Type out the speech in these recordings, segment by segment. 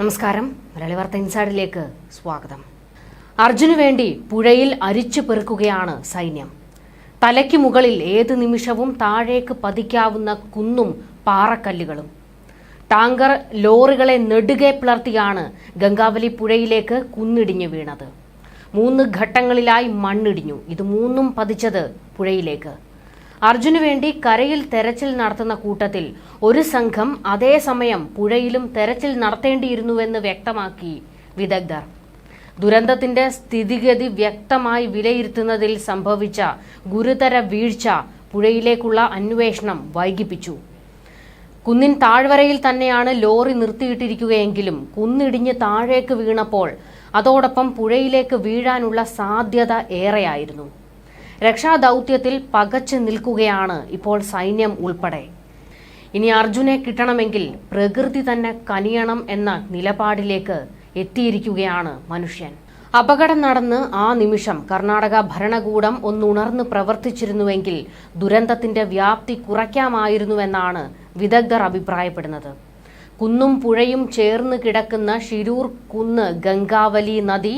നമസ്കാരം. മലയാളി വാർത്ത ഇൻസൈഡിലേക്ക് സ്വാഗതം. അർജുനു വേണ്ടി പുഴയിൽ അരിച്ചു പെറുക്കുകയാണ് സൈന്യം. തലയ്ക്ക് മുകളിൽ ഏത് നിമിഷവും താഴേക്ക് പതിക്കാവുന്ന കുന്നും പാറക്കല്ലുകളും. ടാങ്കർ ലോറികളെ നെടുകെ പിളർത്തിയാണ് ഗംഗാവലി പുഴയിലേക്ക് കുന്നിടിഞ്ഞു വീണത്. മൂന്ന് ഘട്ടങ്ങളിലായി മണ്ണിടിഞ്ഞു. ഇത് മൂന്നും പതിച്ചത് പുഴയിലേക്ക്. അർജുനു വേണ്ടി കരയിൽ തെരച്ചിൽ നടത്തുന്ന കൂട്ടത്തിൽ ഒരു സംഘം അതേസമയം പുഴയിലും തെരച്ചിൽ നടത്തേണ്ടിയിരുന്നുവെന്ന് വ്യക്തമാക്കി വിദഗ്ധർ. ദുരന്തത്തിന്റെ സ്ഥിതിഗതി വ്യക്തമായി വിലയിരുത്തുന്നതിൽ സംഭവിച്ച ഗുരുതര വീഴ്ച പുഴയിലേക്കുള്ള അന്വേഷണം വൈകിപ്പിച്ചു. കുന്നിൻ താഴ്വരയിൽ തന്നെയാണ് ലോറി നിർത്തിയിട്ടിരിക്കുകയെങ്കിലും കുന്നിടിഞ്ഞ് താഴേക്ക് വീണപ്പോൾ അതോടൊപ്പം പുഴയിലേക്ക് വീഴാനുള്ള സാധ്യത ഏറെയായിരുന്നു. രക്ഷാദൗത്യത്തിൽ പകച്ചു നിൽക്കുകയാണ് ഇപ്പോൾ സൈന്യം ഉൾപ്പെടെ. ഇനി അർജുനെ കിട്ടണമെങ്കിൽ പ്രകൃതി തന്നെ കനിയണം എന്ന നിലപാടിലേക്ക് എത്തിയിരിക്കുകയാണ് മനുഷ്യൻ. അപകടം നടന്ന് ആ നിമിഷം കർണാടക ഭരണകൂടം ഒന്നുണർന്ന് പ്രവർത്തിച്ചിരുന്നുവെങ്കിൽ ദുരന്തത്തിന്റെ വ്യാപ്തി കുറയ്ക്കാമായിരുന്നുവെന്നാണ് വിദഗ്ധർ അഭിപ്രായപ്പെടുന്നത്. കുന്നും പുഴയും ചേർന്ന് കിടക്കുന്ന ഷിരൂർ കുന്ന് ഗംഗാവലി നദി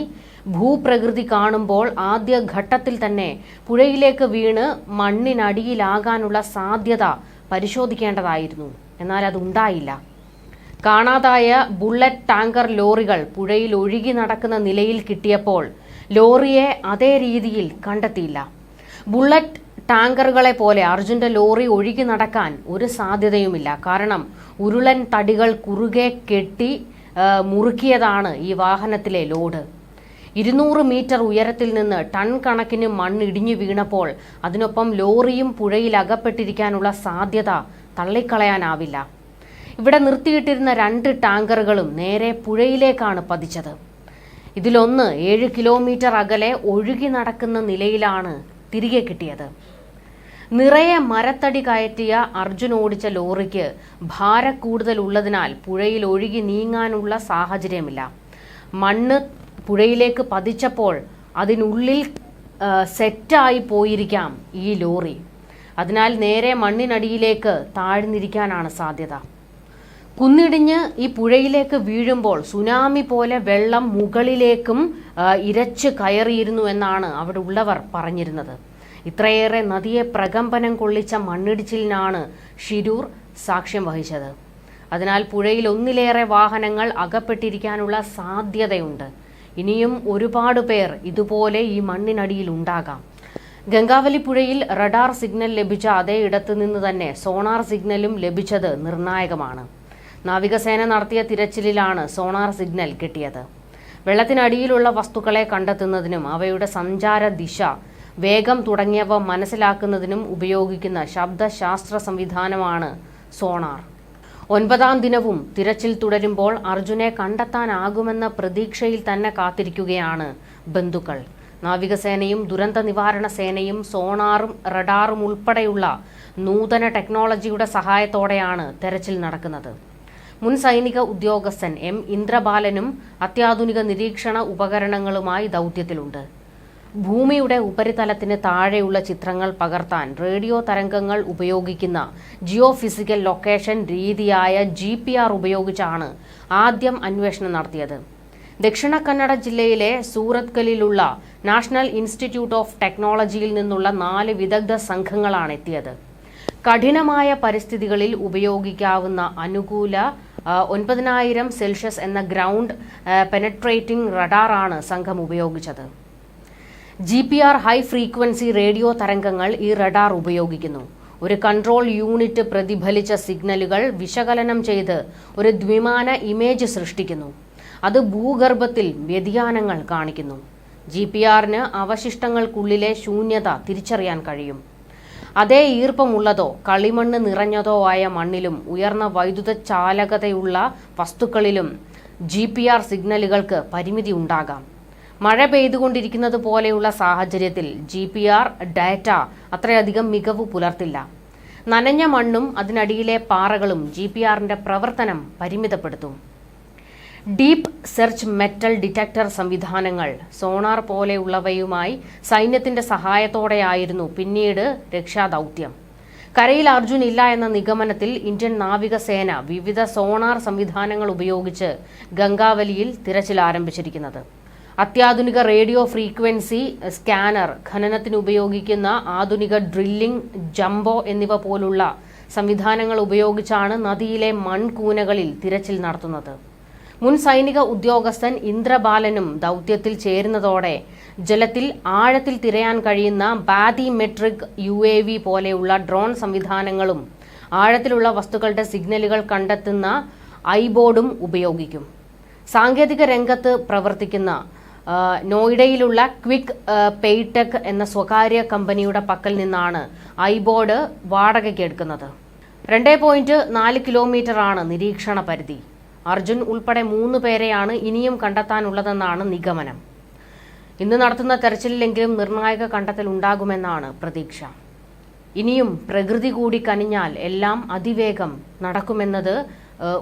ഭൂപ്രകൃതി കാണുമ്പോൾ ആദ്യ ഘട്ടത്തിൽ തന്നെ പുഴയിലേക്ക് വീണ് മണ്ണിനടിയിലാകാനുള്ള സാധ്യത പരിശോധിക്കേണ്ടതായിരുന്നു. എന്നാൽ അതുണ്ടായില്ല കാണാതായ ബുള്ളറ്റ് ടാങ്കർ ലോറികൾ പുഴയിൽ ഒഴുകി നടക്കുന്ന നിലയിൽ കിട്ടിയപ്പോൾ ലോറിയെ അതേ രീതിയിൽ കണ്ടെത്തിയില്ല. ബുള്ളറ്റ് ടാങ്കറുകളെ പോലെ അർജുന്റെ ലോറി ഒഴുകി നടക്കാൻ ഒരു സാധ്യതയുമില്ല. കാരണം ഉരുളൻ തടികൾ കുറുകെ കെട്ടി മുറുക്കിയതാണ് ഈ വാഹനത്തിലെ ലോഡ്. ഇരുന്നൂറ് മീറ്റർ ഉയരത്തിൽ നിന്ന് ടൺ കണക്കിന് മണ്ണ് ഇടിഞ്ഞു വീണപ്പോൾ അതിനൊപ്പം ലോറിയും പുഴയിൽ അകപ്പെട്ടിരിക്കാനുള്ള സാധ്യത തള്ളിക്കളയാനാവില്ല. ഇവിടെ നിർത്തിയിട്ടിരുന്ന രണ്ട് ടാങ്കറുകളും നേരെ പുഴയിലേക്കാണ് പതിച്ചത്. ഇതിലൊന്ന് ഏഴ് കിലോമീറ്റർ അകലെ ഒഴുകി നടക്കുന്ന നിലയിലാണ് തിരികെ കിട്ടിയത്. നിറയെ മരത്തടി കയറ്റിയ അർജുൻ ഓടിച്ച ലോറിക്ക് ഭാരക്കൂടുതൽ ഉള്ളതിനാൽ പുഴയിൽ ഒഴുകി നീങ്ങാനുള്ള സാഹചര്യമില്ല. മണ്ണ് പുഴയിലേക്ക് പതിച്ചപ്പോൾ അതിനുള്ളിൽ സെറ്റായി പോയിരിക്കാം ഈ ലോറി. അതിനാൽ നേരെ മണ്ണിനടിയിലേക്ക് താഴ്ന്നിരിക്കാനാണ് സാധ്യത. കുന്നിടിഞ്ഞ് ഈ പുഴയിലേക്ക് വീഴുമ്പോൾ സുനാമി പോലെ വെള്ളം മുകളിലേക്കും ഇരച്ച് കയറിയിരുന്നു എന്നാണ് അവിടെ ഉള്ളവർ പറഞ്ഞിരുന്നത്. ഇത്രയേറെ നദിയെ പ്രകമ്പനം കൊള്ളിച്ച മണ്ണിടിച്ചിലിനാണ് ഷിരൂർ സാക്ഷ്യം വഹിച്ചത്. അതിനാൽ പുഴയിൽ ഒന്നിലേറെ വാഹനങ്ങൾ അകപ്പെട്ടിരിക്കാനുള്ള സാധ്യതയുണ്ട്. ഇനിയും ഒരുപാട് പേർ ഇതുപോലെ ഈ മണ്ണിനടിയിൽ ഉണ്ടാകാം. ഗംഗാവലി പുഴയിൽ റഡാർ സിഗ്നൽ ലഭിച്ച അതേ ഇടത്തു നിന്ന് തന്നെ സോണാർ സിഗ്നലും ലഭിച്ചത് നിർണായകമാണ്. നാവികസേന നടത്തിയ തിരച്ചിലിലാണ് സോണാർ സിഗ്നൽ കിട്ടിയത്. വെള്ളത്തിനടിയിലുള്ള വസ്തുക്കളെ കണ്ടെത്തുന്നതിനും അവയുടെ സഞ്ചാര ദിശ വേഗം തുടങ്ങിയവ മനസ്സിലാക്കുന്നതിനും ഉപയോഗിക്കുന്ന ശബ്ദശാസ്ത്ര സംവിധാനമാണ് സോണാർ. ഒൻപതാം ദിനവും തിരച്ചിൽ തുടരുമ്പോൾ അർജുനെ കണ്ടെത്താനാകുമെന്ന പ്രതീക്ഷയിൽ തന്നെ കാത്തിരിക്കുകയാണ് ബന്ധുക്കൾ. നാവികസേനയും ദുരന്ത നിവാരണ സേനയും സോണാറും റഡാറും ഉൾപ്പെടെയുള്ള നൂതന ടെക്നോളജിയുടെ സഹായത്തോടെയാണ് തെരച്ചിൽ നടക്കുന്നത്. മുൻ സൈനിക ഉദ്യോഗസ്ഥൻ എം ഇന്ദ്രബാലനും അത്യാധുനിക നിരീക്ഷണ ഉപകരണങ്ങളുമായി ദൗത്യത്തിലുണ്ട്. ഭൂമിയുടെ ഉപരിതലത്തിന് താഴെയുള്ള ചിത്രങ്ങൾ പകർത്താൻ റേഡിയോ തരംഗങ്ങൾ ഉപയോഗിക്കുന്ന ജിയോ ഫിസിക്കൽ ലൊക്കേഷൻ രീതിയായ ജി പി ആർ ഉപയോഗിച്ചാണ് ആദ്യം അന്വേഷണം നടത്തിയത്. ദക്ഷിണ കന്നഡ ജില്ലയിലെ സൂറത്കലിലുള്ള നാഷണൽ ഇൻസ്റ്റിറ്റ്യൂട്ട് ഓഫ് ടെക്നോളജിയിൽ നിന്നുള്ള നാല് വിദഗ്ധ സംഘങ്ങളാണ് എത്തിയത്. കഠിനമായ പരിസ്ഥിതികളിൽ ഉപയോഗിക്കാവുന്ന അനുകൂല ഒൻപതിനായിരം സെൽഷ്യസ് എന്ന ഗ്രൗണ്ട് പെനട്രേറ്റിംഗ് റഡാറാണ് സംഘം ഉപയോഗിച്ചത്. G P R high frequency radio തരംഗങ്ങൾ ഈ റഡാർ ഉപയോഗിക്കുന്നു. ഒരു കൺട്രോൾ യൂണിറ്റ് പ്രതിഫലിച്ച സിഗ്നലുകൾ വിശകലനം ചെയ്ത് ഒരു ദ്വിമാന ഇമേജ് സൃഷ്ടിക്കുന്നു. അത് ഭൂഗർഭത്തിൽ വ്യതിയാനങ്ങൾ കാണിക്കുന്നു. ജി പി ആറിന് അവശിഷ്ടങ്ങൾക്കുള്ളിലെ ശൂന്യത തിരിച്ചറിയാൻ കഴിയും. അതേ ഈർപ്പമുള്ളതോ കളിമണ്ണ് നിറഞ്ഞതോ ആയ മണ്ണിലും ഉയർന്ന വൈദ്യുത ചാലകതയുള്ള വസ്തുക്കളിലും ജി പി ആർ സിഗ്നലുകൾക്ക് പരിമിതി ഉണ്ടാകാം. മഴ പെയ്തുകൊണ്ടിരിക്കുന്നത് പോലെയുള്ള സാഹചര്യത്തിൽ ജി പി ആർ ഡാറ്റ അത്രയധികം മികവ് പുലർത്തില്ല. നനഞ്ഞ മണ്ണും അതിനടിയിലെ പാറകളും ജി പി ആറിന്റെ പ്രവർത്തനം പരിമിതപ്പെടുത്തും. ഡീപ്പ് സെർച്ച് മെറ്റൽ ഡിറ്റക്ടർ സംവിധാനങ്ങൾ സോണാർ പോലെയുള്ളവയുമായി സൈന്യത്തിന്റെ സഹായത്തോടെയായിരുന്നു പിന്നീട് രക്ഷാദൗത്യം. കരയിൽ അർജുൻ ഇല്ല എന്ന നിഗമനത്തിൽ ഇന്ത്യൻ നാവികസേന വിവിധ സോണാർ സംവിധാനങ്ങൾ ഉപയോഗിച്ച് ഗംഗാവലിയിൽ തിരച്ചിൽ ആരംഭിച്ചിരിക്കുന്നത്. അത്യാധുനിക റേഡിയോ ഫ്രീക്വൻസി സ്കാനർ ഖനനത്തിന് ഉപയോഗിക്കുന്ന ആധുനിക ഡ്രില്ലിംഗ് ജംബോ എന്നിവ പോലുള്ള സംവിധാനങ്ങൾ ഉപയോഗിച്ചാണ് നദിയിലെ മൺകൂനകളിൽ തിരച്ചിൽ നടത്തുന്നത്. മുൻ സൈനിക ഉദ്യോഗസ്ഥൻ ഇന്ദ്രബാലനും ദൗത്യത്തിൽ ചേരുന്നതോടെ ജലത്തിൽ ആഴത്തിൽ തിരയാൻ കഴിയുന്ന ബാതിമെട്രിക് യു എ വി പോലെയുള്ള ഡ്രോൺ സംവിധാനങ്ങളും ആഴത്തിലുള്ള വസ്തുക്കളുടെ സിഗ്നലുകൾ കണ്ടെത്തുന്ന ഐബോർഡും ഉപയോഗിക്കും. സാങ്കേതിക രംഗത്ത് പ്രവർത്തിക്കുന്ന നോയിഡയിലുള്ള ക്വിക്ക് പേയ്ടെക് എന്ന സ്വകാര്യ കമ്പനിയുടെ പക്കൽ നിന്നാണ് ഐബോർഡ് വാടകയ്ക്ക് എടുക്കുന്നത്. രണ്ടേ പോയിന്റ് നാല് കിലോമീറ്ററാണ് നിരീക്ഷണ പരിധി. അർജുൻ ഉൾപ്പെടെ മൂന്ന് പേരെയാണ് ഇനിയും കണ്ടെത്താനുള്ളതെന്നാണ് നിഗമനം. ഇന്ന് നടത്തുന്ന തെരച്ചിലെങ്കിലും നിർണായക കണ്ടെത്തൽ ഉണ്ടാകുമെന്നാണ് പ്രതീക്ഷ. ഇനിയും പ്രകൃതി കൂടി കനിഞ്ഞാൽ എല്ലാം അതിവേഗം നടക്കുമെന്നത്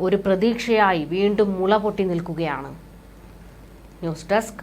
ഒരു പ്രതീക്ഷയായി വീണ്ടും മുള പൊട്ടി നിൽക്കുകയാണ്. News desk